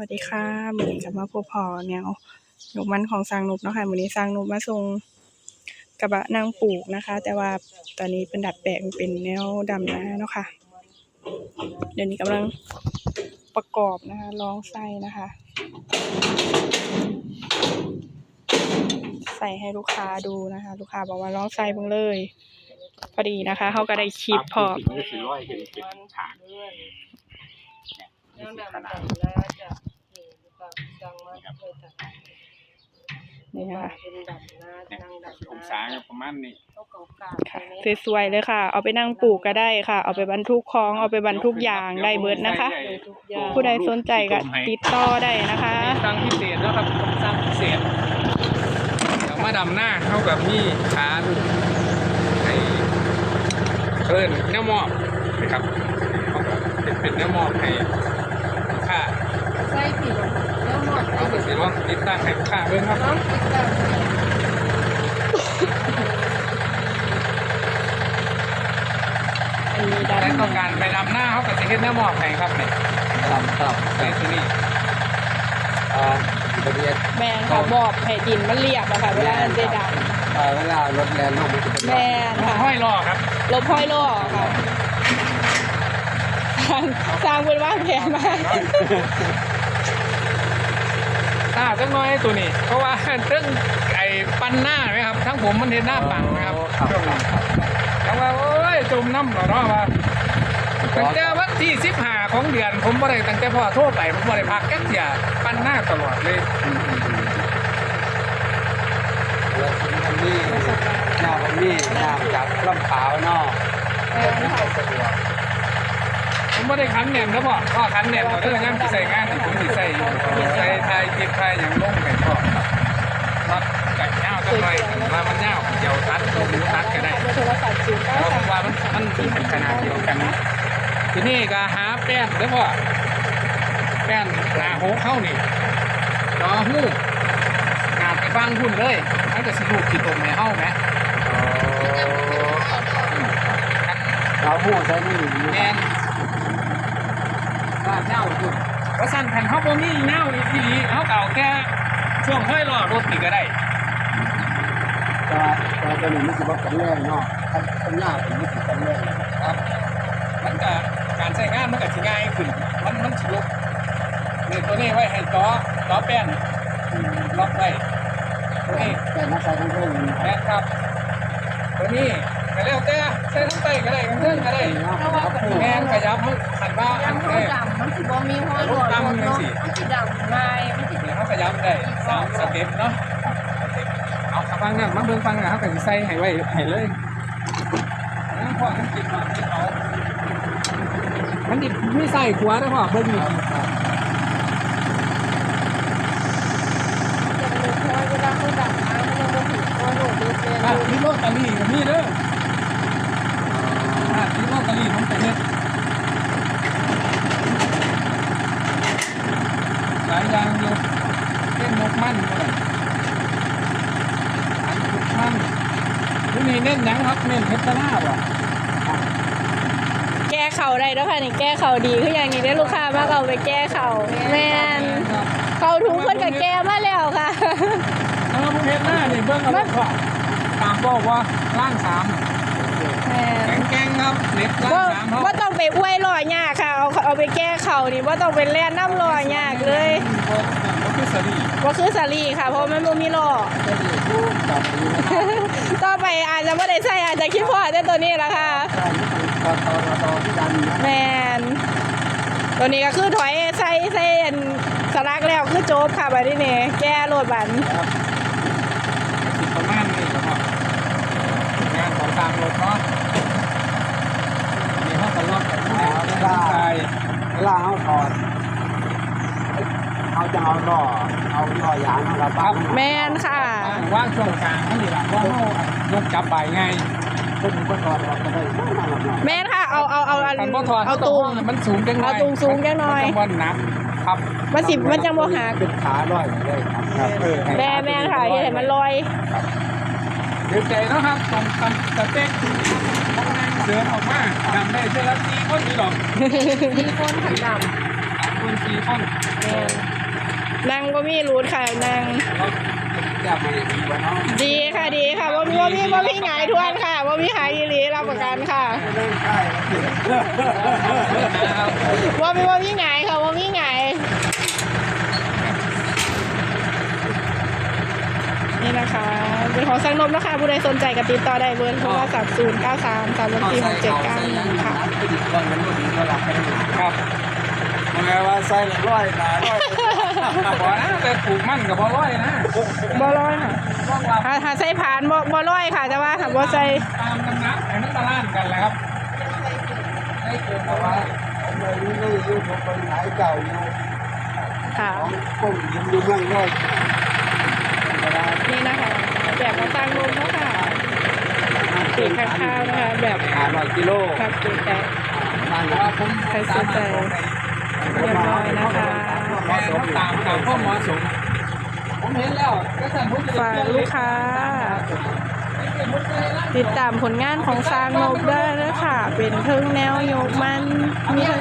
วัสดีค่ะมือนี้กลับมาพบพอแนวหนุกมันของสร้างนุบเนาะค่ะมือนี้สร้างนุบมาส่งกระบะนางปลูกนะคะ แต่ว่าตอนนี้เป็นดัดแปลงเป็นแนวดำนาเนาะค่ะ เดี๋ยวนี้กำลังประกอบนะคะลองใส่นะคะ ใส่ให้ลูกค้าดูนะคะ ลูกค้าบอกว่าลองใส่เบิ่งเลย พอดีนะคะเขาก็ได้คลิปพอมันก็สิร้อยเป็นเป็นฉากเนี่ยยังนี่ดำขนาด ดำแล้วจะนี่ก็ดังมากเลยจ้ะนี่นะคะเป็นดำนะเนี่ยนั่งดำองศาก็ประมาณนี้เขาเก่าเก่าค่ะสวยๆเลยค่ะ เอาไปนั่งปลูกก็ได้ค่ะ เอาไปบรรทุกของเอาไปบรรทุกอย่างได้เบิดนะคะทุกอย่างผู้ใดสนใจก็ติดต่อได้นะคะมีสร้างพิเศษแล้วครับสร้างพิเศษเดี๋ยวมาดำหน้าเข้ากับมีขาลูกให้เอิ้นแนวมอบนะครับเขาก็เป็นเป็นแนวมอบให้ลูกค้าใส่ผิ วแล้วหมดเขาก็สิว่าติดตั้งให้ลูกค้าเบิ่งครับน้องติดตามอันนี้ดัแต่นต้องการไปดำหน้าเขาก็จะเฮ็ดแนวมอบให้ครับเนี่ยครับครับในที่นี่เอ่อทะเบียนแมนค่ะบอบให้ดินมันเรียบอะค่ะเวลามันได้ดันเอ่อเวลารถแลนด์ลงมันจะเป็นแมนค่ะห้อยรอครับลบห้อยล่อค่ะสร้างสร้างเป็นว่างแผนมาก หน้าจังน้อยตัวนี้ เพราะว่าเรื่องไอ้ปันหน้าไหมครับทั้งผมมันเห็นหน้าปังนะครับครับครับครับแล้วว่าโอ้ยจมน้ำเหรอเนาะว่าตั้งแต่วันที่สิบห้าของเดือนผมบ่ได้ตั้งแต่พ่อโทรไปผมบ่ได้พักแค่เสียปันหน้าตลอดเลยอืมอืมอืมแล้วทีนี้มันนี่หน้ามันนี่หน้าจากลำขาวเนาะแมนค่ะสะดวก ผมบ่ได้ขันแหนมครับพ่อพ่อขันแหนมเขาเรื่องงานที่ใส่งานนี่ผมสิใส่ใส่ไทยเก็บไทยอย่างลงไปพ่อรับไก่เน่าจังเลยว่ามันเน่าเดี๋ยวตัดตัวหมูตัดก็ได้เบอร์โทรศัพท์ศูนย์เพเก้าราะว่ามันมันเป็นขนาดเดียวกันทีนี้ก็หาแป้นแล้วก็แป้นหนาโหเข้านี่จอหูงานไปฟังหุ่นเลยให้กับสิลูกขีดตมในเฮ้าไหมเราหูใช้นี่อยู่แอน ว่าเน่าหุ่นว่าสั่นแผ่นเขาบ่มีเน่าอีกทีเขาเก่าแค่ช่วงห้อยล้อรถนี่ก็ได้แต่แต่ตัวนี้มันสิบ่เป็นแรงเนาะถ้าเป็นหน้าผมมันสิเป็นแรงครับ มันก็การใช้งานมันก็สิง่ายขึ้น มันมันสิลบนี่ตัวนี้ไว้ให้ต่อต่อแป้นล็อกไว้ตัวนี้แต่มาใส่ทั้งเรื่องนี้แม่นครับตัวนี้ ก็แล้วแต่ใส่ทั้งไตก็ได้ทั้งเครื่องก็ได้เนาะครับผู้แม่นขยับให้ขันว่าอันเขาแรก ดำมันสิบ่มีห้อยหลอดเนาะมันสิดำง่ายมันสิเดี๋ยวเขาขยับได้สามสเต็ปเนาะสเต็ปเอาฟังนั่นมาเบิ่งฟังนะเขาก็สิใส่ให้ไว้ให้เลยนั่นพ่อมันกินมากินเอามันดิไม่ใส่ขัวนะพ่อเบิ่งนี่ จะเป็นห้อยเวลาเขาดำนะมันยังบ่ถึงห้อยหลอดเลยเลย อะมีโรตารี่กับมีเด้ออะมีโรตารี่ผมจะเฮ็ดหลายยางอยู่เล่นนกมันก็ได้อันนกมันที่นี่เน้นยังครับเน้นเฮ็ดตะลาบ่แก้เข่าได้แล้วค่ะนี่แก้เข่าดีคืออย่างนี้ได้ลูกค้ามากเอาไปแก้เข่าแมนเข่าถุงคนกับแก้มาแล้วค่ะถ้าเราเฮ็ดหน้านี่เบิ่งเอาพ่อตามบอกว่าล่างสาม ครับเล็บล่างว่าสามเฮาว่าต้องไปอ้วยลอยยากค่ะเอาเอาไปแก้เข่านี่ว่าต้องไปแล่นน้ำลอยยากเลยบ่บ่คือสลีว่าคือสาลีค่ะ เพราะมันบ่มีล้อจับอยู่นะต่อไปอาจจะไม่ได้ใช่อาจจะคิดพอได้ตัวนี้ละค่ะต่อต่อต่อต่อที่ดันนะแมนตัวนี้ก็คือถอยใส่ใส่อันสลักแล้วคือโจ๊บค่ะบัดนี้นี่แก้โหลดบันสิประมาณนี้ครับพ่องานของทางรถเนาะมีห้องตลอดกันแล้วได้เวลาเอาถอดเขาจะเอาล่อเอาล่อยางเราบ้างแมนค่ะ ว่างช่วงกลางนั่นนี่แหละว่าเขายกจับใบไงคนก็ถอดออกก็ได้ไม่มาหรอกเนาะแมนค่ะ เอาเอาเอาอันการบ่ถอดเอาตุงมันสูงจังหน่อยเอาตุงสูงจังหน่อยมันจะบ่หนักครับมันสิมันจังบ่หักเป็นขาล่อยเลยครับครับเออแม่แม่นค่ะเฮ็ดให้มันลอย เดี๋ยวใจเนาะครับตรงกันสเต็กเดินออกมาดำได้เจอละสี่คนนี่ดอกมีคนขันดำคคนสี่คนแม่นนั่งบ่มีรูดค่ะนั่งจะมาอย่างนี้วะเนาะดีค่ะดีค่ะบ่มีบ่มีบ่มีหงายทวนค่ะบ่มีหายอีหลีรับประกันค่ะเล่นใช่นะครับบ่มีบ่มีหงายค่ะบ่มีหงาย นี่นะคะเป็นของสังนมนะคะผู้ใดสนใจก็ติดต่อได้เบอร์โทรศัพท์0 9 3 3 4 6 7 9 1ค่ะติดก่อนมันก็ดีก็หลับไปหนาครับมันไงว่าใส่ละร้อยหนาร้อยบ่นะแต่ปลูกมันกับบ่ร้อยนะบ่ร้อยค่ะต้องรับถ้าถ้าใส่ผ่านบ่บ่ร้อยค่ะ แต่ว่าถ้าบ่ใส่ตามน้ำหนักให้มันบาลานซ์กันแหละครับไม่เกินแต่แต่ว่าว่าผมเลยนี่อยู่ผมเป็นหายเก่าอยู่ค่ะของผมยินดูเมืองร้อยก็ได้ นี่นะคะแบบมาตั้งลมเนาะค่ะ ปีกข้าวๆนะคะแบบห้าร้อยกิโลแบบปีกแตะบ้านแต่เราว่าผมใครสนใจเรียบร้อยนะคะแม่ต้องตามตามข้อเหมาะสมผมเห็นแล้วก็สั่นผมจะฝากลูกค้า ติดตามผลงานของสร้างนบได้นะคะเป็นเทิงแนวโยกมันมีทั้ง